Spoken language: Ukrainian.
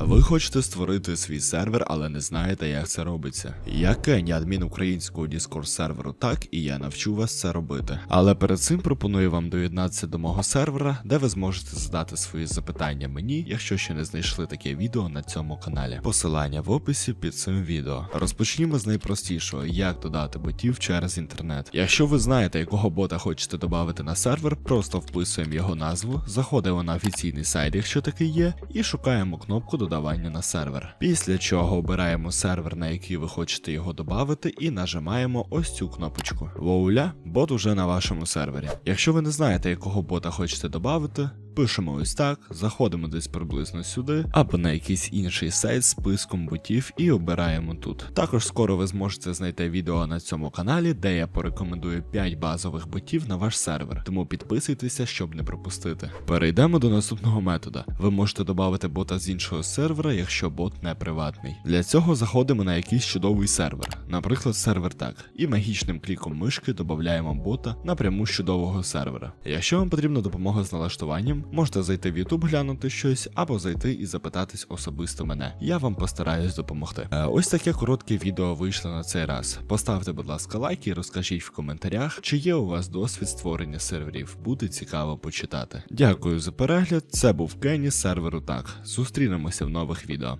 Ви хочете створити свій сервер, але не знаєте, як це робиться. Я Кені, адмін українського Discord серверу, так і я навчу вас це робити. Але перед цим пропоную вам доєднатися до мого сервера, де ви зможете задати свої запитання мені, якщо ще не знайшли таке відео на цьому каналі. Посилання в описі під цим відео. Розпочнімо з найпростішого, як додати ботів через інтернет. Якщо ви знаєте, якого бота хочете додати на сервер, просто вписуємо його назву, заходимо на офіційний сайт, якщо такий є, і шукаємо кнопку додавання на сервер. Після чого обираємо сервер, на який ви хочете його додати, і нажимаємо ось цю кнопочку. Вуаля, бот уже на вашому сервері. Якщо ви не знаєте, якого бота хочете додати, Пишемо ось так, заходимо десь приблизно сюди, або на якийсь інший сайт з списком ботів і обираємо тут. Також скоро ви зможете знайти відео на цьому каналі, де я порекомендую 5 базових ботів на ваш сервер, тому підписуйтеся, щоб не пропустити. Перейдемо до наступного метода. Ви можете додати бота з іншого сервера, якщо бот не приватний. Для цього заходимо на якийсь чудовий сервер, наприклад, сервер так, і магічним кліком мишки додаємо бота напряму з чудового сервера. Якщо вам потрібна допомога з налаштуванням, можете зайти в YouTube глянути щось або зайти і запитатись особисто мене. Я вам постараюсь допомогти. Е, ось таке коротке відео вийшло на цей раз. Поставте, будь ласка, лайк і розкажіть в коментарях, чи є у вас досвід створення серверів. Буде цікаво почитати. Дякую за перегляд. Це був Кенні серверу так. Зустрінемося в нових відео.